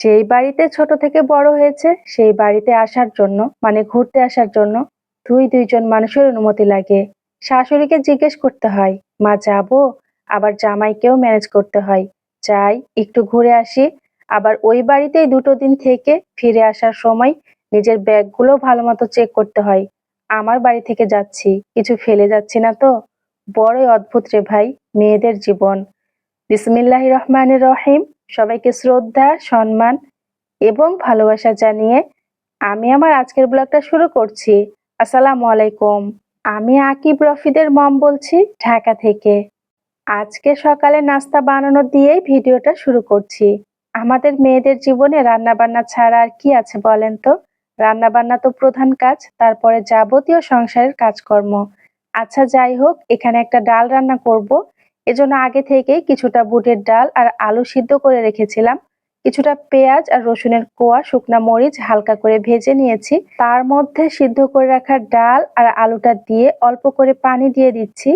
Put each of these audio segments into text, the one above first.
সেই বাড়িতে ছোট থেকে বড় হয়েছে, সেই বাড়িতে আসার জন্য মানে ঘুরতে আসার জন্য দুই, দুইজন মানুষের অনুমতি লাগে। শাশুড়িকে জিজ্ঞেস করতে হয়, মা, যাব? আবার জামাইকেও ম্যানেজ করতে হয়, যাই, একটু ঘুরে আসি। আবার ওই বাড়িতেই দুটো দিন থেকে ফিরে আসার সময় নিজের ব্যাগগুলো ভালো মতো চেক করতে হয়, আমার বাড়ি থেকে যাচ্ছি, কিছু ফেলে যাচ্ছি না তো? বড়ই অদ্ভুত রে ভাই, মেয়েদের জীবন। বিসমিল্লাহ রহমানের রহিম। সবাইকে শ্রদ্ধা, সম্মান এবং ভালোবাসা জানিয়ে আমি আমার আজকের ব্লগটা শুরু করছি। আসসালামু আলাইকুম। আমি আকিব রফিদের মম বলছি, ঢাকা থেকে। আজকে সকালে নাস্তা বানানো দিয়েই ভিডিওটা শুরু করছি। আমাদের মেয়েদের জীবনে রান্না বান্না ছাড়া আর কি আছে বলেন তো? রান্না বান্না তো প্রধান কাজ, তারপরে যাবতীয় সংসারের কাজকর্ম। আচ্ছা যাই হোক, এখানে একটা ডাল রান্না করব। এজন্য আগে থেকেই কিছুটা বুটের ডাল আর আলু সিদ্ধ করে রেখেছিলাম। কিছুটা পেঁয়াজ আর রসুনের কোয়া, শুকনা মরিচ হালকা করে ভেজে নিয়েছি। তার মধ্যে সিদ্ধ করে রাখা ডাল আর আলুটা দিয়ে অল্প করে পানি দিয়ে দিচ্ছি।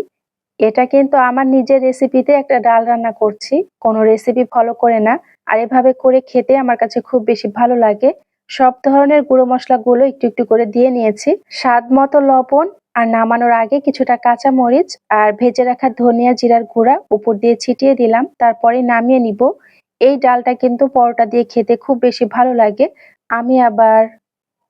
এটা কিন্তু আমার নিজের রেসিপিতে একটা ডাল রান্না করছি। কোনো রেসিপি ফলো করে না। আর এভাবে করে খেতে আমার কাছে খুব বেশি ভালো লাগে। সব ধরনের গুঁড়ো মশলাগুলো একটু একটু করে দিয়ে নিয়েছি। স্বাদ মতো লবণ আর নামানোর আগে কিছুটা কাঁচা মরিচ আর ভেজে রাখা ধনিয়া জিরার গুঁড়া উপর দিয়ে ছিটিয়ে দিলাম। তারপরে নামিয়ে নিব। এই ডালটা কিন্তু পরোটা দিয়ে খেতে খুব বেশি ভালো লাগে। আমি আবার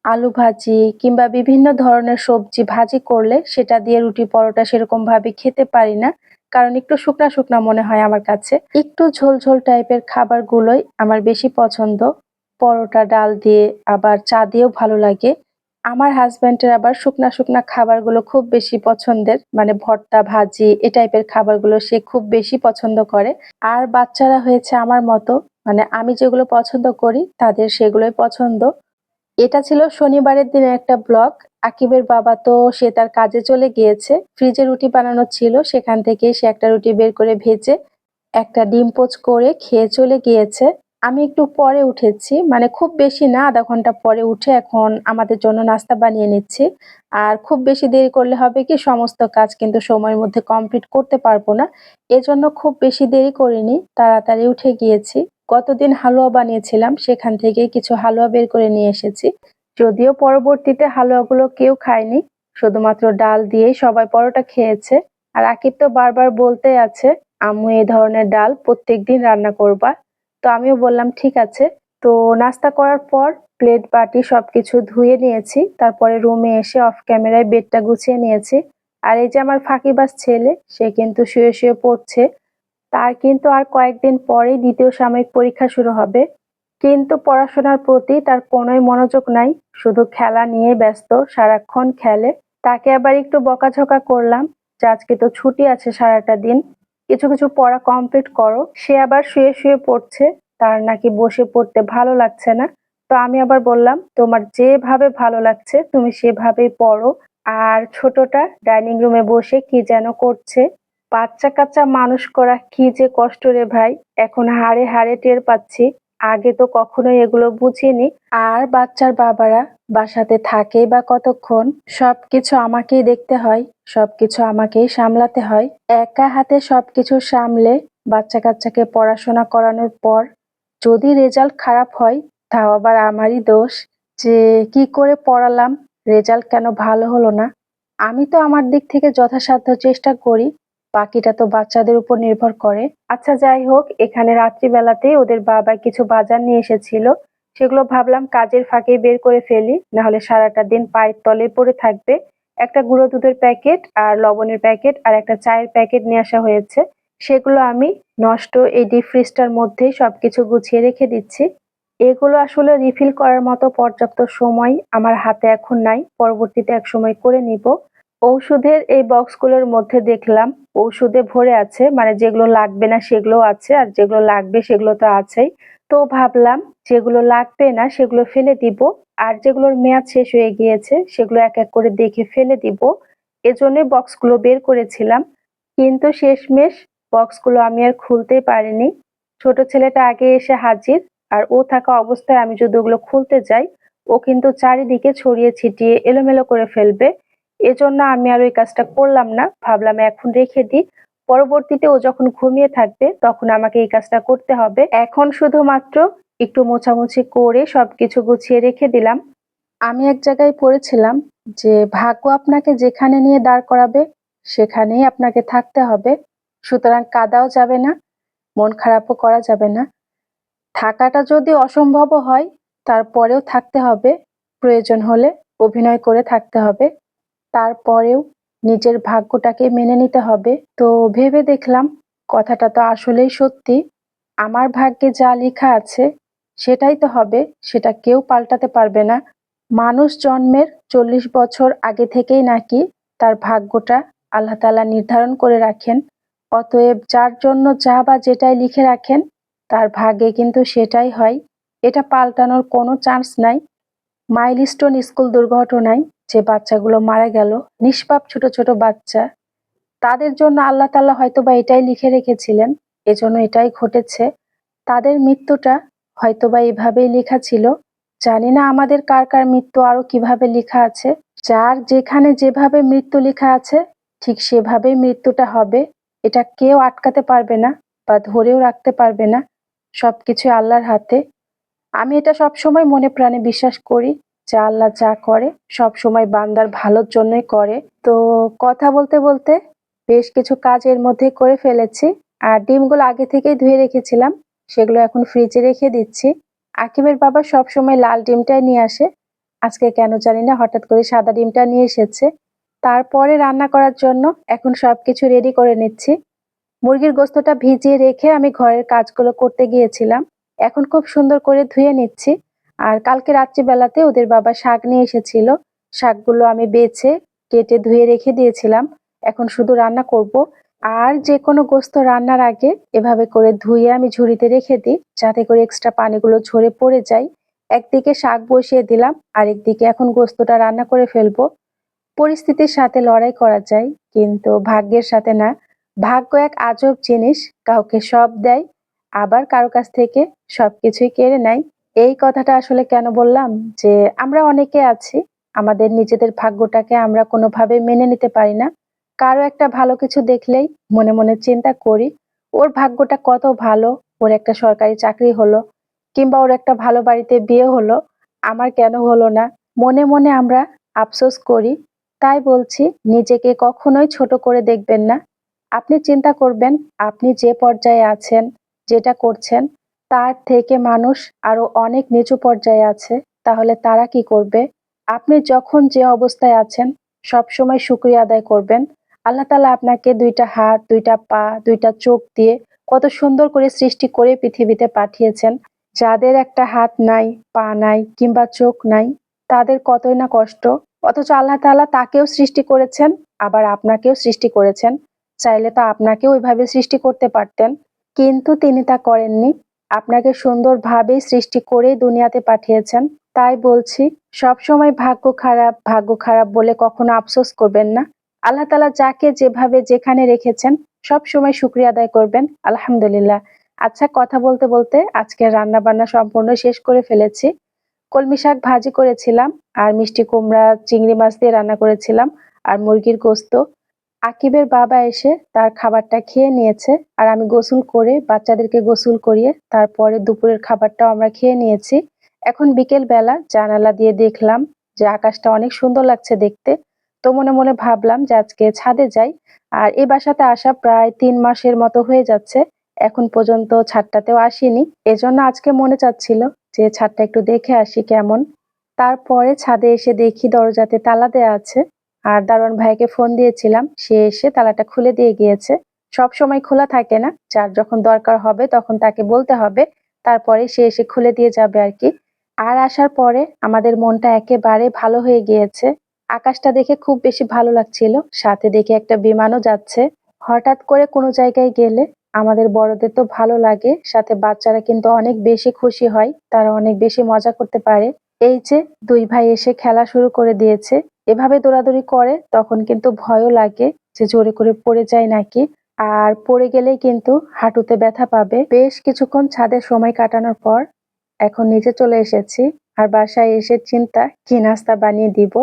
আলু ভাজি কিংবা বিভিন্ন ধরনের সবজি ভাজি করলে সেটা দিয়ে রুটি পরোটা সেরকম ভাবে খেতে পারি না, কারণ একটু শুকনা শুকনা মনে হয় আমার কাছে। একটু ঝোল ঝোল টাইপের খাবারগুলোই আমার বেশি পছন্দ। পরোটা, ডাল দিয়ে আবার চা দিয়েও ভালো লাগে। আমার হাজব্যান্ডের আবার শুকনা শুকনা খাবারগুলো খুব বেশি পছন্দের মানে ভর্তা, ভাজি এ টাইপের খাবারগুলো সে খুব বেশি পছন্দ করে। আর বাচ্চারা হয়েছে আমার মতো মানে আমি যেগুলো পছন্দ করি তাদের সেগুলোই পছন্দ। এটা ছিল শনিবারের দিনে একটা ব্লগ। আকিবের বাবা তো সে তার কাজে চলে গিয়েছে। ফ্রিজে রুটি বানানো ছিল, সেখান থেকে সে একটা রুটি বের করে ভেজে একটা ডিম পোচ করে খেয়ে চলে গিয়েছে। আমি একটু পরে উঠেছি মানে খুব বেশি না, আধা ঘণ্টা পরে উঠে এখন আমাদের জন্য নাস্তা বানিয়ে নিচ্ছি। আর খুব বেশি দেরি করলে হবে কি, সমস্ত কাজ কিন্তু সময়ের মধ্যে কমপ্লিট করতে পারব না। এজন্য খুব বেশি দেরি করিনি, তাড়াতাড়ি উঠে গিয়েছি। গতদিন হালুয়া বানিয়েছিলাম, সেখান থেকে কিছু হালুয়া বের করে নিয়ে এসেছি। যদিও পরবর্তীতে হালুয়াগুলো কেউ খায়নি, শুধুমাত্র ডাল দিয়েই সবাই পরোটা খেয়েছে। আর আকিব তো বারবার বলতে আছে, আম্মু, এই ধরনের ডাল প্রত্যেক দিন রান্না করবা। তো আমিও বললাম, ঠিক আছে। তো নাস্তা করার পর প্লেট বাটি সব কিছু ধুয়ে নিয়েছি। তারপরে রুমে এসে অফ ক্যামেরায় বেডটা গুছিয়ে নিয়েছি। আর এই যে আমার ফাঁকিবাস ছেলে, সে কিন্তু শুয়ে শুয়ে পড়ছে। তার কিন্তু আর কয়েকদিন পরেই দ্বিতীয় সাময়িক পরীক্ষা শুরু হবে। কিন্তু পড়াশোনার প্রতি তার কোনোই মনোযোগ নাই। শুধু খেলা নিয়ে ব্যস্ত, সারাক্ষণ খেলে। তাকে আবার একটু বকাঝকা করলাম যে, আজকে তো ছুটি আছে সারাটা দিন। কিছু কিছু পড়া কমপ্লিট করো। সে আবার শুয়ে শুয়ে পড়ছে, তার নাকি বসে পড়তে ভালো লাগছে না। তো আমি আবার বললাম, তোমার যেভাবে ভালো লাগছে, তুমি সেভাবেই পড়ো। আর ছোটটা ডাইনিং রুমে বসে কি যেন করছে। বাচ্চা কাচ্চা মানুষ করা কি যে কষ্ট রে ভাই। এখন হাড়ে হাড়ে টের পাচ্ছি। আগে তো কখনোই এগুলো বুঝিনি। আর বাচ্চার বাবারা বাসাতে থাকে বা কতক্ষণ, সবকিছু আমাকেই দেখতে হয়, সবকিছু আমাকেই সামলাতে হয়। একা হাতে সবকিছু সামলে বাচ্চা কাচ্চাকে পড়াশোনা করানোর পর যদি রেজাল্ট খারাপ হয়, তাও আবার আমারই দোষ। যে কি করে পড়ালাম, রেজাল্ট কেন ভালো হলো না? আমি তো আমার দিক থেকে যথাসাধ্য চেষ্টা করি বাকিটা তো বাচ্চাদের উপর নির্ভর করে। আচ্ছা যাই হোক, এখানে রাত্রিবেলাতেই ওদের বাবা কিছু বাজার নিয়ে এসেছিল। সেগুলো ভাবলাম কাজের ফাঁকে বের করে ফেলি, নাহলে সারাটা দিন পায়ের তলে পড়ে থাকবে। একটা গুঁড়ো দুধের প্যাকেট আর লবণের প্যাকেট আর একটা চায়ের প্যাকেট নিয়ে আসা হয়েছে। সেগুলো আমি নষ্ট এই ডিপ ফ্রিজটার মধ্যেই সবকিছু গুছিয়ে রেখে দিচ্ছি। এগুলো আসলে রিফিল করার মতো পর্যাপ্ত সময় আমার হাতে এখন নাই। পরবর্তীতে এক সময় করে নিব। ঔষধের এই বক্সগুলোর মধ্যে দেখলাম, ঔষধে ভরে আছে মানে যেগুলো লাগবে না সেগুলো আছে, আর যেগুলো লাগবে সেগুলো তো আছেই। তো ভাবলাম, যেগুলো লাগবে না সেগুলো ফেলে দিব, আর যেগুলোর মেয়াদ শেষ হয়ে গিয়েছে সেগুলো এক এক করে দেখে ফেলে দিব। এজন্য বক্সগুলো বের করেছিলাম, কিন্তু শেষমেশ বক্সগুলো আমি আর খুলতেই পারিনি। ছোট ছেলেটা আগে এসে হাজির, আর ও থাকা অবস্থায় আমি যদি ওগুলো খুলতে যাই, ও কিন্তু চারিদিকে ছড়িয়ে ছিটিয়ে এলোমেলো করে ফেলবে। এজন্য আমি আর ওই কাজটা করলাম না। ভাবলাম এখন রেখে দিই। পরবর্তীতে ও যখন ঘুমিয়ে থাকবে, তখন আমাকে এই কাজটা করতে হবে। এখন শুধুমাত্র একটু মোছামুছি করে সবকিছু গুছিয়ে রেখে দিলাম। আমি এক জায়গায় পড়েছিলাম যে ভাগ্য আপনাকে যেখানে নিয়ে দাঁড় করাবে, সেখানেই আপনাকে থাকতে হবে। সুতরাং কাদাও যাবে না, মন খারাপও করা যাবে না। থাকাটা যদি অসম্ভবও হয়, তারপরেও থাকতে হবে। প্রয়োজন হলে অভিনয় করে থাকতে হবে। তারপরেও নিজের ভাগ্যটাকে মেনে নিতে হবে। তো ভেবে দেখলাম, কথাটা তো আসলেই সত্যি। আমার ভাগ্যে যা লেখা আছে, সেটাই তো হবে, সেটা কেউ পাল্টাতে পারবে না। মানুষ জন্মের চল্লিশ বছর আগে থেকেই নাকি তার ভাগ্যটা আল্লাহ তালা নির্ধারণ করে রাখেন। অতএব যার জন্য যা বা যেটাই লিখে রাখেন, তার ভাগ্যে কিন্তু সেটাই হয়। এটা পাল্টানোর কোনো চান্স নাই। মাইলস্টোন স্কুল দুর্ঘটনায় যে বাচ্চাগুলো মারা গেল, নিষ্পাপ ছোট ছোট বাচ্চা, তাদের জন্য আল্লাহ তাল্লাহ হয়তো বা এটাই লিখে রেখেছিলেন, এজন্য এটাই ঘটেছে। তাদের মৃত্যুটা হয়তো বা এভাবেই লেখা ছিল। জানি না আমাদের কার কার মৃত্যু আরও কীভাবে লেখা আছে। যার যেখানে যেভাবে মৃত্যু লেখা আছে, ঠিক সেভাবেই মৃত্যুটা হবে। এটা কেউ আটকাতে পারবে না বা ধরেও রাখতে পারবে না। সব সবকিছু আল্লাহর হাতে। আমি এটা সব সময় মনে প্রাণে বিশ্বাস করি। যে আল্লাহ যা করে, সব সময় বান্দার ভালোর জন্যই করে। তো কথা বলতে বলতে বেশ কিছু কাজ এর মধ্যে করে ফেলেছি। আর ডিমগুলো আগে থেকেই ধুয়ে রেখেছিলাম, সেগুলো এখন ফ্রিজে রেখে দিচ্ছি। আকিবের বাবা সব সময় লাল ডিমটাই নিয়ে আসে। আজকে কেন জানি না, হঠাৎ করে সাদা ডিমটা নিয়ে এসেছে। তারপরে রান্না করার জন্য এখন সবকিছু রেডি করে নিচ্ছি। মুরগির গোস্তটা ভিজিয়ে রেখে আমি ঘরের কাজগুলো করতে গিয়েছিলাম। এখন খুব সুন্দর করে ধুয়ে নিচ্ছি। আর কালকে রাত্রিবেলাতে ওদের বাবা শাক নিয়ে এসেছিল। শাকগুলো আমি বেছে, কেটে, ধুয়ে রেখে দিয়েছিলাম। এখন শুধু রান্না করব। আর যে কোনো গোস্ত রান্নার আগে এভাবে করে ধুয়ে আমি ঝুড়িতে রেখে দিই, যাতে করে এক্সট্রা পানিগুলো ঝরে পড়ে যায়। একদিকে শাক বসিয়ে দিলাম, আরেকদিকে এখন গোস্তটা রান্না করে ফেলব। পরিস্থিতির সাথে লড়াই করা যায়, কিন্তু ভাগ্যের সাথে না। ভাগ্য এক আজব জিনিস, কাউকে সব দেয়, আবার কারও কাছ থেকে সব কিছুই কেড়ে নেয়। এই কথাটা আসলে কেন বললাম? যে আমরা অনেকে আছি, আমাদের নিজেদের ভাগ্যটাকে আমরা কোনোভাবে মেনে নিতে পারি না। কারও একটা ভালো কিছু দেখলেই মনে মনে চিন্তা করি, ওর ভাগ্যটা কত ভালো, ওর একটা সরকারি চাকরি হলো, কিংবা ওর একটা ভালো বাড়িতে বিয়ে হলো, আমার কেন হলো না? মনে মনে আমরা আফসোস করি। তাই বলছি, নিজেকে কখনোই ছোট করে দেখবেন না। আপনি চিন্তা করবেন, আপনি যে পর্যায়ে আছেন, যেটা করছেন তার থেকে মানুষ আরও অনেক নিচু পর্যায়ে আছে, তাহলে তারা কি করবে? আপনি যখন যে অবস্থায় আছেন সব সময় শুক্রিয়া আদায় করবেন। আল্লাহ তালা আপনাকে দুইটা হাত, দুইটা পা, দুইটা চোখ দিয়ে কত সুন্দর করে সৃষ্টি করে পৃথিবীতে পাঠিয়েছেন। যাদের একটা হাত নাই, পা নাই কিংবা চোখ নাই, তাদের কতই না কষ্ট। অথচ আল্লাহ তাআলা তাকেও সৃষ্টি করেছেন, আবার আপনাকেও সৃষ্টি করেছেন। চাইলে তো আপনাকেও ওইভাবে সৃষ্টি করতে পারতেন, কিন্তু তিনি তা করেননি। আপনাকে সুন্দরভাবেই সৃষ্টি করেই দুনিয়াতে পাঠিয়েছেন। তাই বলছি সব সময় ভাগ্য খারাপ ভাগ্য খারাপ বলে কখনো আফসোস করবেন না। আল্লাহ তালা যাকে যেভাবে যেখানে রেখেছেন সব সময় শুক্রিয়া আদায় করবেন। আলহামদুলিল্লাহ। আচ্ছা কথা বলতে বলতে আজকে রান্না বান্না সম্পূর্ণ শেষ করে ফেলেছি। কলমি শাক ভাজি করেছিলাম, আর মিষ্টি কুমড়া, চিংড়ি মাছ দিয়ে রান্না করেছিলাম, আর মুরগির গোস্ত। আকিবের বাবা এসে তার খাবারটা খেয়ে নিয়েছে আর আমি গোসল করে বাচ্চাদেরকে গোসল করিয়ে তারপরে দুপুরের খাবারটাও আমরা খেয়ে নিয়েছি। এখন বিকেল বেলা জানালা দিয়ে দেখলাম যে আকাশটা অনেক সুন্দর লাগছে দেখতে। তো মনে মনে ভাবলাম যে আজকে ছাদে যাই আর এই বাসাতে আসা প্রায় তিন মাসের মতো হয়ে যাচ্ছে। এখন পর্যন্ত ছাদটাতেও আসিনি। এজন্য আজকে মনে চাচ্ছিল যে ছাদটা একটু দেখে আসি কেমন। তারপরে ছাদে এসে দেখি দরজাতে তালা দেয়া আছে। আর দারোয়ান ভাইকে ফোন দিয়েছিলাম, সে এসে তালাটা খুলে দিয়ে গিয়েছে। সব সময় খোলা থাকে না, যার যখন দরকার হবে তখন তাকে বলতে হবে, তারপরে সে এসে খুলে দিয়ে যাবে আর কি। আর আসার পরে আমাদের মনটা একেবারে ভালো হয়ে গিয়েছে। আকাশটা দেখে খুব বেশি ভালো লাগছিল, সাথে দেখে একটা বিমানও যাচ্ছে। হঠাৎ করে কোনো জায়গায় গেলে আমাদের বড়দের তো ভালো লাগে, সাথে বাচ্চারা কিন্তু অনেক বেশি খুশি হয়, তারা অনেক বেশি মজা করতে পারে। এই যে দুই ভাই এসে খেলা শুরু করে দিয়েছে এভাবে দৌড়াদৌড়ি করে, তখন কিন্তু ভয়ও লাগে যে জোরে করে পড়ে যায় নাকি। আর পড়ে গেলেই কিন্তু হাঁটুতে ব্যথা পাবে। বেশ কিছুক্ষণ ছাদে সময় কাটানোর পর এখন নিচে চলে এসেছি আর বাসায় এসে চিন্তা, কি নাস্তা বানিয়ে দিব?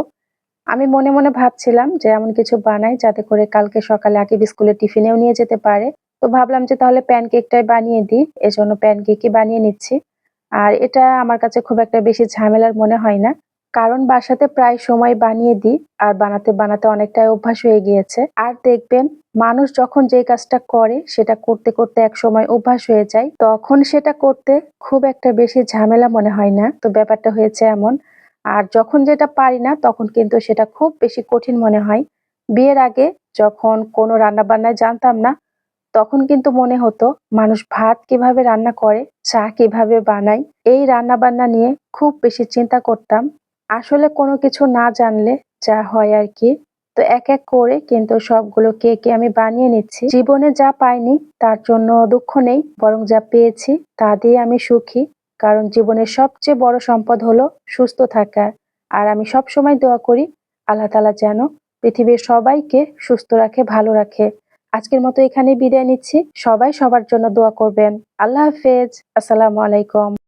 আমি মনে মনে ভাবছিলাম যে এমন কিছু বানাই যাতে করে কালকে সকালে আগে স্কুলে টিফিনেও নিয়ে যেতে পারে। তো ভাবলাম যে তাহলে প্যানকেকটাই বানিয়ে দিই, এজন্য প্যানকেকই বানিয়ে নিচ্ছি। আর এটা আমার কাছে খুব একটা বেশি ঝামেলার মনে হয় না। কারণ বাসাতে প্রায় সময় বানিয়ে দিই, আর বানাতে বানাতে অনেকটাই অভ্যাস হয়ে গিয়েছে। আর দেখবেন, মানুষ যখন যে কাজটা করে, সেটা করতে করতে এক সময় অভ্যাস হয়ে যায়। তখন সেটা করতে খুব একটা বেশি ঝামেলা মনে হয় না। তো ব্যাপারটা হয়েছে এমন। আর যখন যেটা পারি না, তখন কিন্তু সেটা খুব বেশি কঠিন মনে হয়। বিয়ের আগে যখন কোনো রান্না বান্নায় জানতাম না, তখন কিন্তু মনে হতো, মানুষ ভাত কীভাবে রান্না করে, চা কীভাবে বানায়, এই রান্না বান্না নিয়ে খুব বেশি চিন্তা করতাম। আসলে কোনো কিছু না জানলে যা হয় আর কি। তো এক এক করে কিন্তু সবগুলো কেকে আমি বানিয়ে নিচ্ছি। জীবনে যা পাইনি তার জন্য দুঃখ নেই, বরং যা পেয়েছি তা দিয়ে আমি সুখী। কারণ জীবনের সবচেয়ে বড় সম্পদ হলো সুস্থ থাকা। আর আমি সব সময় দোয়া করি, আল্লাহ তালা যেন পৃথিবীর সবাইকে সুস্থ রাখে, ভালো রাখে। আজকের মতো এখানে বিদায় নিচ্ছি। সবাই সবার জন্য দোয়া করবেন। আল্লাহ হাফেজ। আসসালামু আলাইকুম।